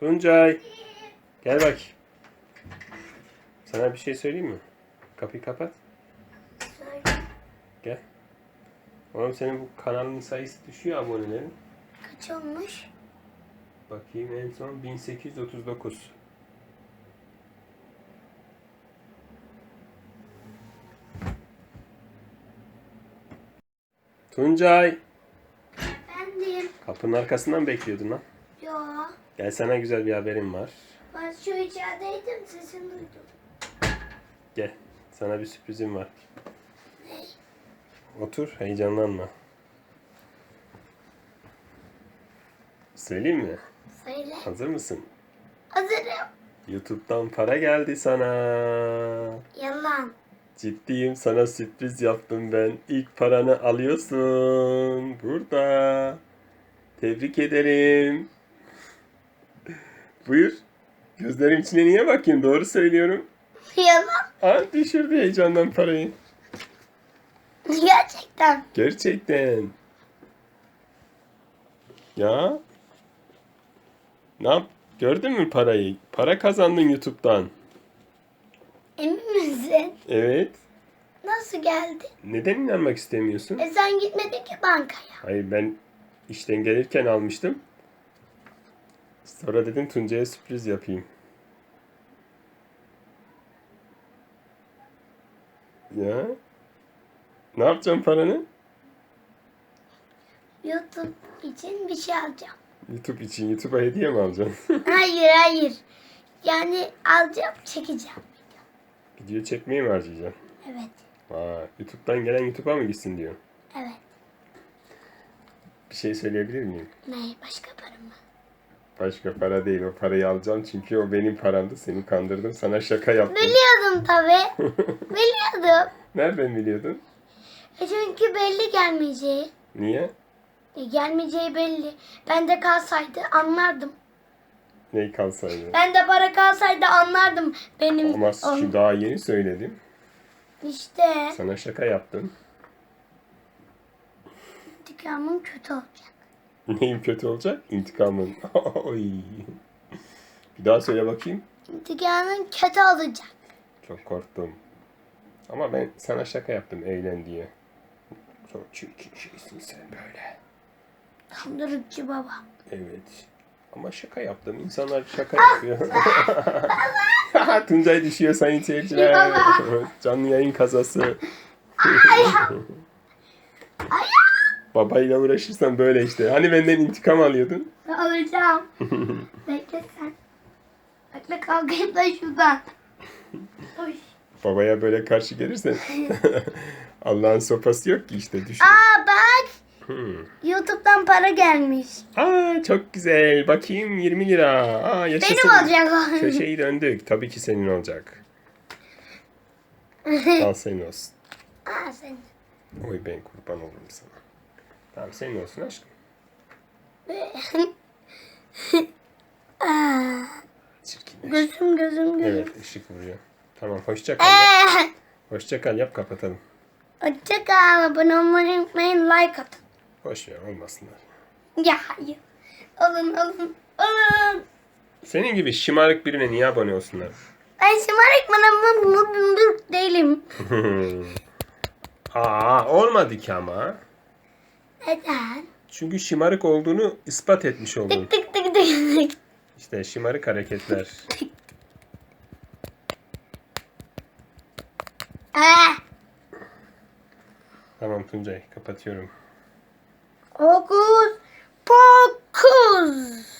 Tuncay. Gel bak. Sana bir şey söyleyeyim mi? Kapıyı kapat. Gel. Oğlum senin bu kanalın sayısı düşüyor abonelerin. Kaç olmuş? Bakayım en son 1839. Tuncay. Efendim. Kapının arkasından bekliyordun lan. Gel sana güzel bir haberim var. Ben şu içerideydim sesini duydum. Gel. Sana bir sürprizim var. Otur, heyecanlanma. Söyleyeyim mi? Söyle. Hazır mısın? Hazırım. YouTube'dan para geldi sana. Yalan. Ciddiyim sana sürpriz yaptım ben. İlk paranı alıyorsun. Burada. Tebrik ederim. Buyur. Gözlerim içine niye bakayım? Doğru söylüyorum. Yalan. Aa, düşürdü heyecandan parayı. Gerçekten. Gerçekten. Ya. Ne yap? Gördün mü parayı? Para kazandın YouTube'dan. Emin misin? Evet. Nasıl geldi? Neden inanmak istemiyorsun? E sen gitmedin ki bankaya. Hayır ben işten gelirken almıştım. Sonra dedim Tuncay'a sürpriz yapayım. Ya. Ne yapacağım paranı? YouTube için bir şey alacağım. YouTube için. YouTube'a hediye mi alacaksın? hayır hayır. Yani alacağım çekeceğim. Video çekmeye mi harcayacaksın? Evet. Aa, YouTube'dan gelen YouTube'a mı gitsin diyor. Evet. Bir şey söyleyebilir miyim? Ne? Başka para mı? Başka para değil. O parayı alacağım çünkü o benim paramdı. Seni kandırdım. Sana şaka yaptım. Biliyordum tabii. Biliyordum. Nereden biliyordun? E çünkü belli gelmeyeceği. Niye? E gelmeyeceği belli. Bende kalsaydı anlardım. Ney kalsaydı? Bende para kalsaydı anlardım. Benim Ama on- şu daha yeni söyledim. işte Sana şaka yaptım. intikamım kötü olacak. Neyim kötü olacak? İntikamın. Oy. Bir daha söyle bakayım. İntikamım kötü olacak. Çok korktum. Ama ben sana şaka yaptım eğlen diye. Çok çirkin şeysin sen böyle. Kandırıcı baba. Evet. Ama şaka yaptım. İnsanlar şaka yapıyor. Tuncay düşüyor sayın seyirciler. Canlı yayın kazası. Babayla uğraşırsan böyle işte. Hani benden intikam alıyordun? Alacağım. Bekle sen. Bekle kalkayım da şuradan. Oy. Babaya böyle karşı gelirsen Allah'ın sopası yok ki işte düşün. Aa bak. Hmm. YouTube'dan para gelmiş. Aa çok güzel. Bakayım 20 lira. Aa yaşasın. Benim olacak o. Köşeyi döndük. Tabii ki senin olacak. Al senin olsun. Aa sen. Oy ben kurban olurum sana. Tamam senin olsun aşkım. Aa, Çirkin. gözüm gözüm gözüm. Evet ışık vuruyor. Tamam hoşça kal. yap. Hoşça kal yap kapatalım. Hoşça kal. Abone olmayı unutmayın. Like atın. Boş ver olmasınlar. Ya hayır. Alın alın alın. Senin gibi şımarık birine niye abone olsunlar? Ben şımarık mutlu değilim. Aa olmadı ki ama. Neden? Çünkü şımarık olduğunu ispat etmiş oldun. Tık tık tık tık. İşte şımarık hareketler. Ah! Tamam Tuncay kapatıyorum. Okuz pokuz.